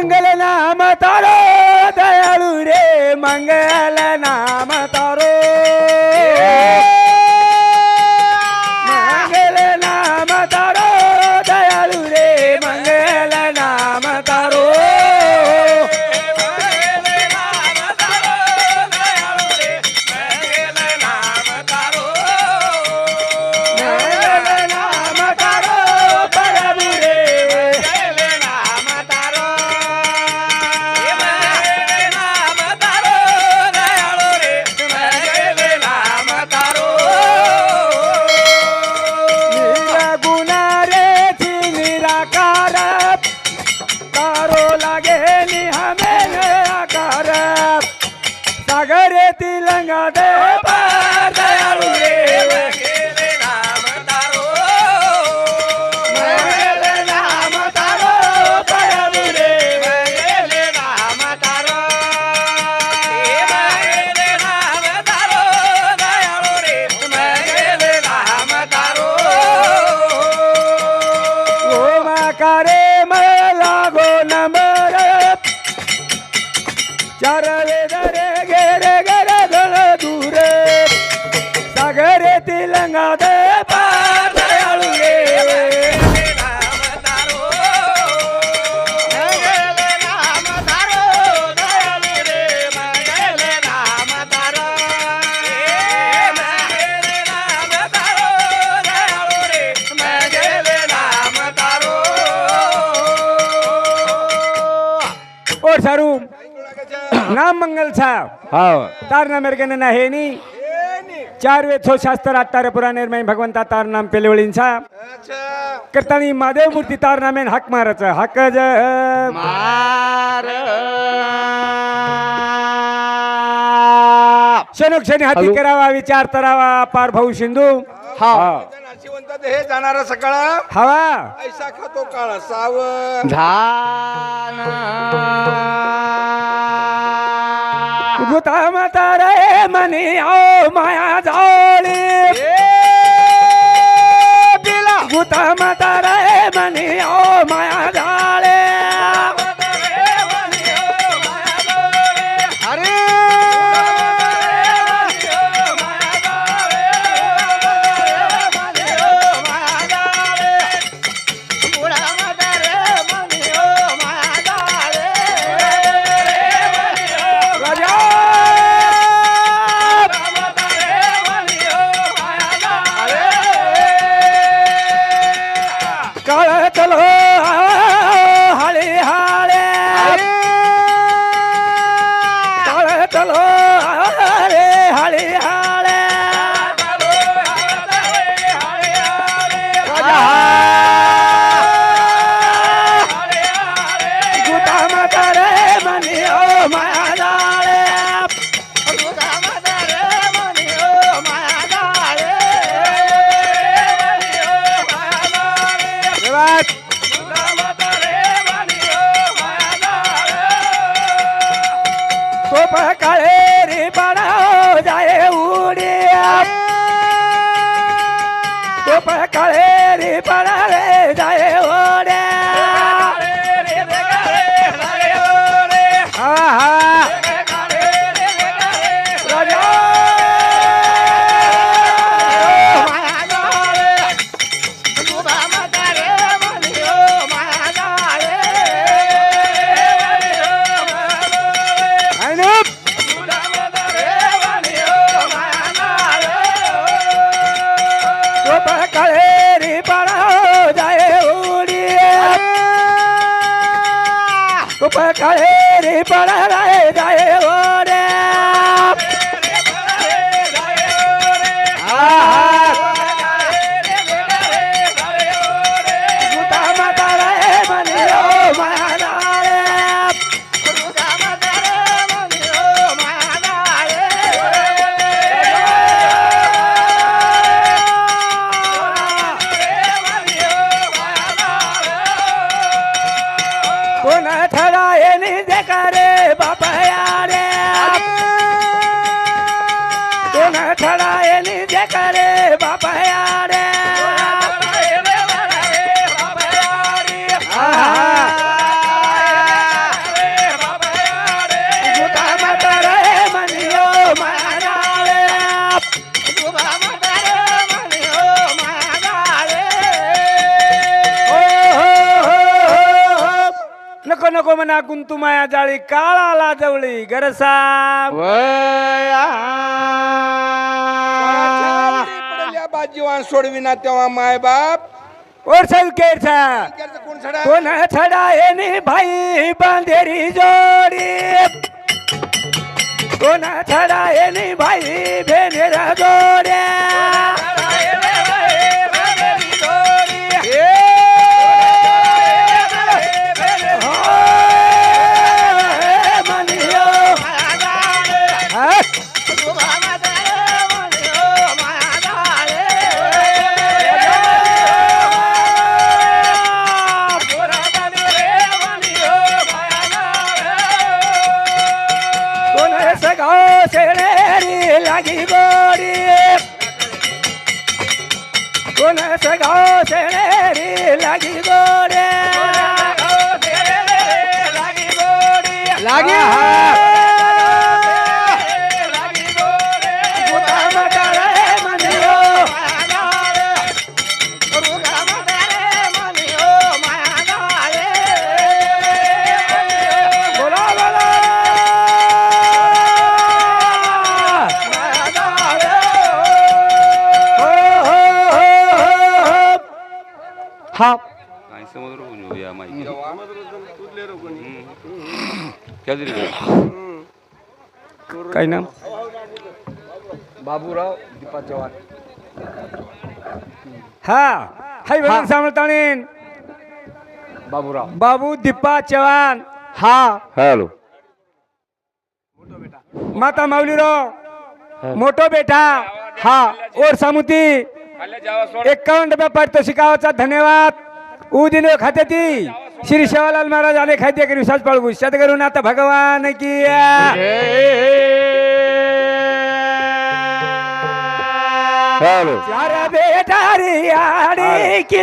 मंगल नाम तारो दयाळू रे तिलंगा दे पार दयाळू देव ओ सारू नाम मंगल साहब. हो. तार नाम मेरगन ना हे नी चार वे छो शास्त्र अट्टार पुराणे में भगवंता तार नाम पेले करतानी महादेव मूर्ती तार नामेन हाक मारायचं हाक ज शनोक शनी हाती. करावा विचार करावा पार भाऊ सिंधू हा। नाशिवंत हे जाणारा सकाळ। हवा। ऐसा खातो काळ सावं धान गुता माता रे मनी आओ माया जाळी. गुता माता रे मनी आओ माया जाळे. चलो सोप काळे रे पाडा ओड्या हा हा. राजा. नको नको म्हणा कुंतू माया जाळी काळाला जवळी गरसा पडल्या बाजीवान? सोडविना तेव्हा माय बाप. कोण छडा हे नि भाई बांधेरी जोडी. कोण छडा हे नि भाई भेनेरा जोड्या. ಗುಣ ಸಗಾಸಣೆ ಲಗಿದೋಳ हा नाही समोर बघून येऊया माहिती. क्या काय नाम? बाबूराव दीपा चव्हाण. हा. हाय वडील सांभाळताणीन बाबूराव. बाबू दीपा चव्हाण. हा. हॅलो. माता माऊलीराव मोठो बेटा. हा. और सामुती. एक्कावन्न डब्या पारितोषिकाचा धन्यवाद. उदिनो खाते ती. श्री शेवालाल महाराज आले खाद्य करी विश्वास पाळगू करून आता भगवान की चार बेटा रे आडी की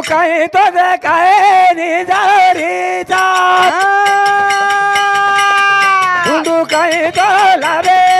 काही तो काय निजारीचा काही तो लावे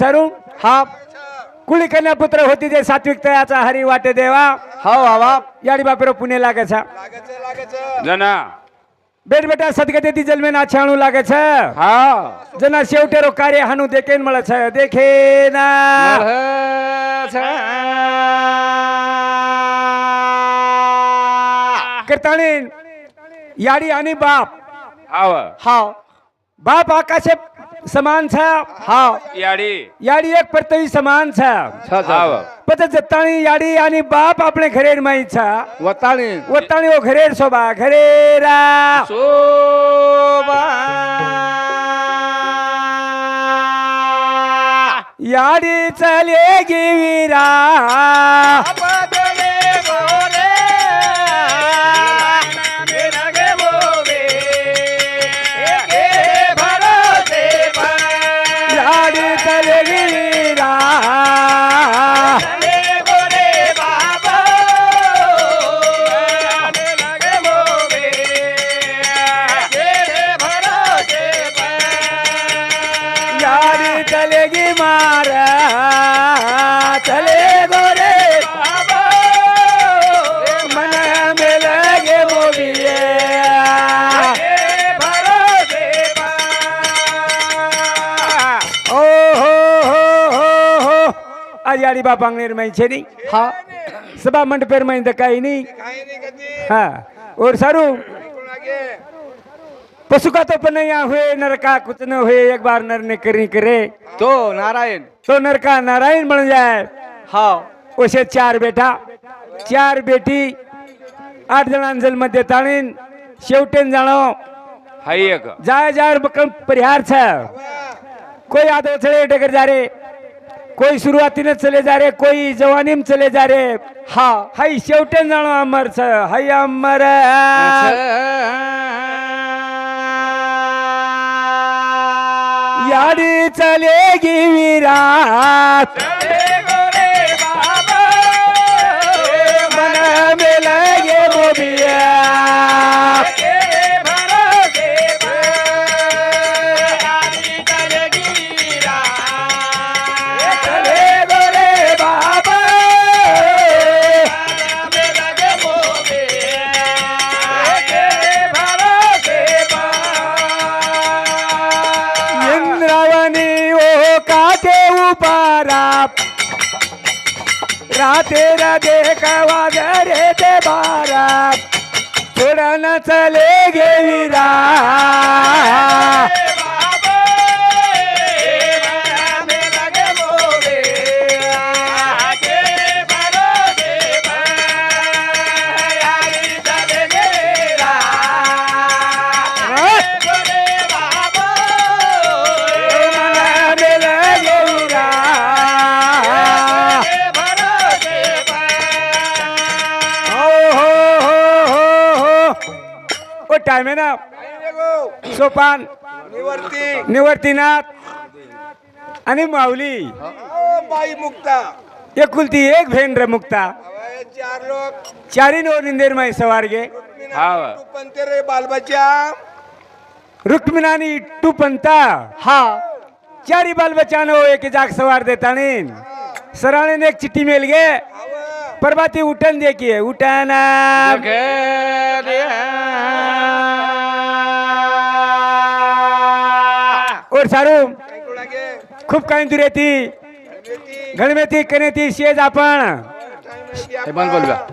सरू? हा. कुळी कन्या पुत्र होती जे सात्विक तयाचा हरी वाटे देवा. हाव हवा याडी बापेरो पुणे लागेचा जना. बेट बेटा सदगते ती जलमे ना छाणू लागे छ हा. जना शेवटे रो कार्य हाणू देखेन मळ छ देखे ना. करताने याडी आणि बाप. हाव. हाव. बाप आकाशे સમાન છે હા याडी યાડી એક પરતવી સમાન છે हाव પત જતાણી યાડી આની બાપ આપણે ઘરેર માં છે वताणी વતાણી ઓ ઘરેર શોભા ઘરેરા याडी चले गिविरा याडी याडी चले गी मार चले गोरे मन में लगे मोबिये ओ हो हो हो हो छे नहीं हाँ सभा मंडपेर में तो कहीं नहीं हाँ और सारू पशु का तो पनैया हुए नर का कुछ न हुए एक बार नर ने करी करे। तो नारायण। तो नर का नारायण बन जाए। हाँ। उसे चार बेटा चार बेटी आठ जणांना जन्म देताणीन शेवटेन जाणो हाय एक। जाय जाय बकम परिहार छ। कोई आधो चले डगर जा रे कोई शुरुआती में चले जा रे कोई जवानी में चले जा रे। हाँ। हाई शेवटेन जाणो अमर छ हाय अमर। याडी चलेगी विराट मन में लगे मोबिया राते देखवा कवा रे ते बारा. थोड़ा चले गेली रा टाइम है ना? सोपान। निवर्ती निवर्तीनाथ। आणि माऊली। बाई मुक्ता एकुलती एक भेन रे मुक्ता। चार लोक चारी नो निंदेर माई सवार गे हाव. तू रे बालबच्चा रुक्मिणानी टू पंता। हा चारी बाल बचानो एक जाग सवार देतानी सराणे एक चिठ्ठी मेल गे। परबाती उठन देखिए उठाना और सारू खूप काही दुरेती गणमेती कनेती शेज आपण.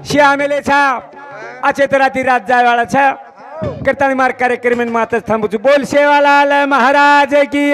शे आमेले छा. अचे तराती रात जाय वाळा छा. करतानी मार कार्यक्रम मातच थांबू बोल शेवालाल महाराज की